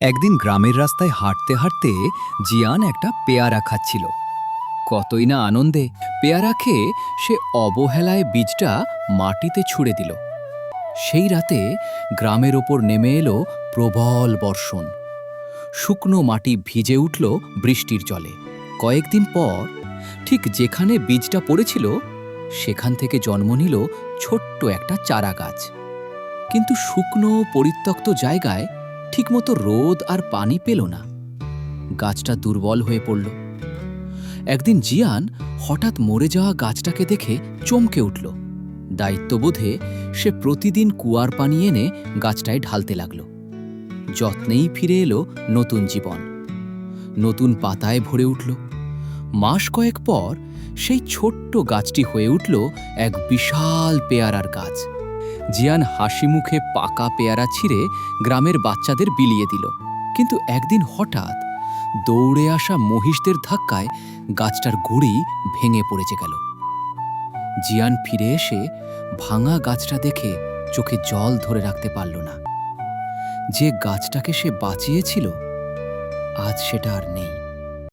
একদিন গ্রামের রাস্তায় হাঁটতে হাঁটতে জিয়ান একটা পেয়ারা খাচ্ছিল। কতই না আনন্দে পেয়ারা খেয়ে সে অবহেলায় বীজটা মাটিতে ছুঁড়ে দিল। সেই রাতে গ্রামের ওপর নেমে এলো প্রবল বর্ষণ। শুকনো মাটি ভিজে উঠল বৃষ্টির জলে। কয়েকদিন পর ঠিক যেখানে বীজটা পড়েছিল, সেখান থেকে জন্ম নিল ছোট্ট একটা চারা গাছ কিন্তু শুকনো পরিত্যক্ত জায়গায় ঠিকমতো রোদ আর পানি পেল না। গাছটা দুর্বল হয়ে পড়ল। একদিন জিয়ান হঠাৎ মরে যাওয়া গাছটাকে দেখে চমকে উঠল। দায়িত্ববোধে সে প্রতিদিন কুয়ার পানি এনে গাছটায় ঢালতে লাগল। যত্নেই ফিরে এলো নতুন জীবন। নতুন পাতায় ভরে উঠল। মাস কয়েক পর সেই ছোট্ট গাছটি হয়ে উঠল এক বিশাল পেয়ারার গাছ। জিয়ান হাসি মুখে পাকা পেয়ারা ছিঁড়ে গ্রামের বাচ্চাদের বিলিয়ে দিল। কিন্তু একদিন হঠাৎ দৌড়ে আসা মহিষদের ধাক্কায় গাছটার গুড়ি ভেঙে পড়েছে গেল। জিয়ান ফিরে এসে ভাঙা গাছটা দেখে চোখে জল ধরে রাখতে পারল না। যে গাছটাকে সে বাঁচিয়েছিল, আজ সেটা আর নেই।